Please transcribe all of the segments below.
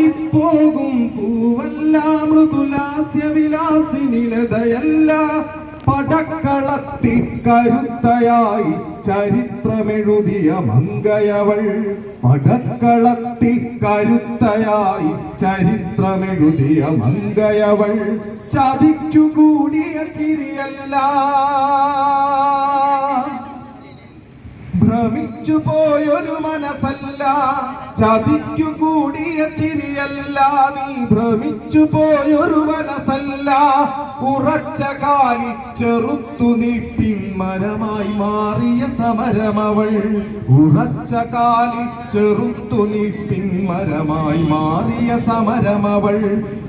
വാടിപ്പോകും പൂവല്ല മൃദുലാസ്യ വിലാസിനിലതയല്ല പടക്കളത്തിൽ കരുത്തയായി ചരിത്രമെഴുതിയ മംഗയവൾ. പടക്കളത്തിൽ കരുത്തയായി ചരിത്രമെഴുതിയ മങ്കയവൾ ചതിക്കുകൂടിയ ചിരിയല്ല. ഭ്രമിച്ചു പോയൊരു ചതിക്കു കൂടിയ ചിരിയല്ല നീ ഭ്രമിച്ചു പോയൊരു മനസ്സല്ല ഉറച്ച കാലി ചെറുത്തു നിൽപ്പിൻ മരമായി മാറിയ സമരമവൾ. ഉറച്ച കാലി ചെറുത്തു നിൽപ്പിൻ മരമായി മാറിയ സമരമവൾ.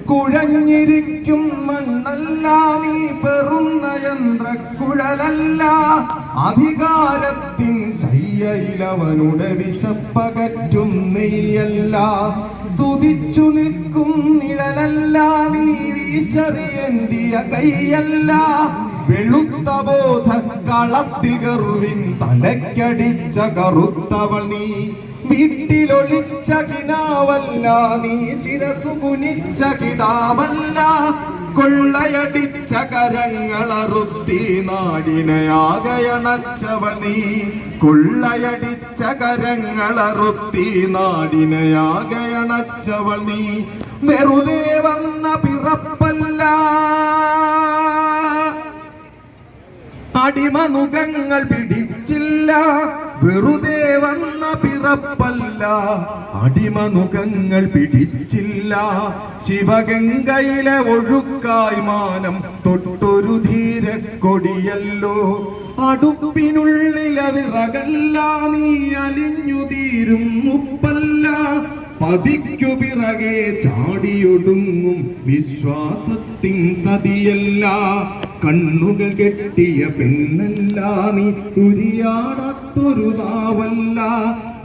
കുഴഞ്ഞിരിക്കും മണ്ണല്ല നീ പെറുന്ന യന്ത്രക്കുഴലല്ല അധികാരത്തിൻ ശയ്യയിലവനുടെ വിശപ്പകറ്റും നെയ്യല്ല. തുതിച്ചു നിൽക്കും നിഴലല്ല നീ വീശറിയന്തിയ കൈയല്ല. വെളുത്ത ബോധ കളത്തിൽ കറുവിൻ തലക്കടിച്ച കറുത്തവൾ നീ. വീട്ടിലൊളിച്ച കിനാവല്ല നീ ശിരസു കുനിച്ച കിടാവല്ല. കൊള്ളയടിച്ച കരങ്ങളറുത്തി നാടിനയാകയണച്ചവൾ നീ. കൊള്ളയടിച്ച കരങ്ങളറുത്തി നാടിനയാകയണച്ചവൾ നീ. വെറുതെ വന്ന പിറപ്പല്ല. അടിമനുഖങ്ങൾ പിടിച്ചില്ല. വെറുതെ വന്ന പിറപ്പല്ല. അടിമനുഖങ്ങൾ പിടിച്ചില്ല. ശിവഗംഗയിലെ ഒഴുക്കായി മാനം തൊട്ടൊരു ധീര കൊടിയല്ലോ അടുപ്പിനുള്ളിലെ വിറകല്ല നീ അലിഞ്ഞു തീരും മുപ്പല്ല പതിക്കു പിറകെ ചാടിയൊടുങ്ങും വിശ്വാസത്തിൻ സതിയല്ല. കണ്ണുകൾ കെട്ടിയ പെണ്ണല്ല നീ. ഉരിയാടാത്തൊരു നാവല്ല.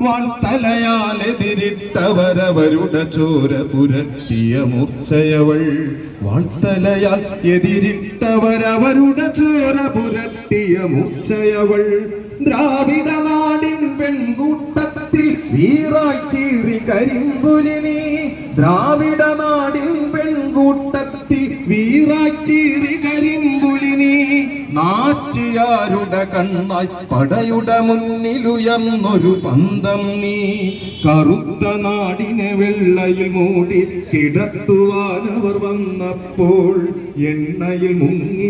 വാൾത്തലയാലെതിരിട്ടവരവരുടെ ചോര പുരട്ടിയ മൂർച്ചയവൾ. വാൾത്തലയാൽ എതിരിട്ടവരവരുടെ ചോര പുരട്ടിയ മൂർച്ചയവൾ. ദ്രാവിഡ നാടിൻ പെൺകൂട്ടത്തിൽ വീറായി ചീറി കരിമ്പുലി നീ. ദ്രാവിഡ നാടിൻ പെൺകൂട്ടത്തിൽ വീറായി ചീറി നീ നാച്ചിയാരുടെ കണ്ണായി പടയുടെ മുന്നിലുയർന്നൊരു പന്തം നീ. കറുത്ത നാടിനെ വെള്ളയിൽ മൂടി കിടത്തുവാനവർ വന്നപ്പോൾ എണ്ണയിൽ മുങ്ങി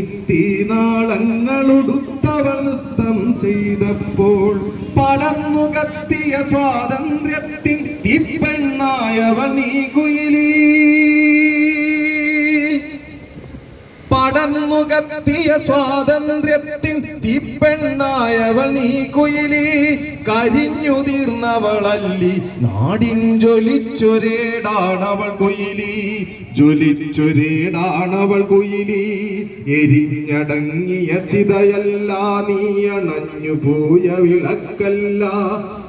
തീനാളങ്ങളുടുത്തവൾ നൃത്തം ചെയ്തപ്പോൾ പടന്നുകത്തിയ സ്വാതന്ത്ര്യത്തിൻ തീപ്പെണ്ണായവൾ നീ കുയിലീ പടർന്നു കത്തിയ സ്വാതന്ത്ര്യത്തിൻ തീപ്പെണ്ണായവൾ നീ കുയിലി. കരിഞ്ഞു തീർന്നവളല്ലി. നാടിൻ ജ്വലിച്ചൊരേടാണവൾ കുയിലി. ജ്വലിച്ചൊരേടാണവൾ കുയിലി. എരിഞ്ഞടങ്ങിയ ചിതയല്ല നീ അണഞ്ഞു പോയ വിളക്കല്ല.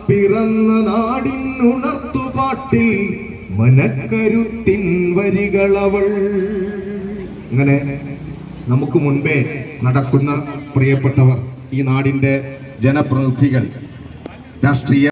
പിറന്ന നാടിൻ ഉണർത്തുപാട്ടിൽ മനക്കരുത്തിൻ വരികളവൾ. അങ്ങനെ നമുക്ക് മുൻപേ നടക്കുന്ന പ്രിയപ്പെട്ടവർ ഈ നാടിന്റെ ജനപ്രതിനിധികൾ രാഷ്ട്രീയ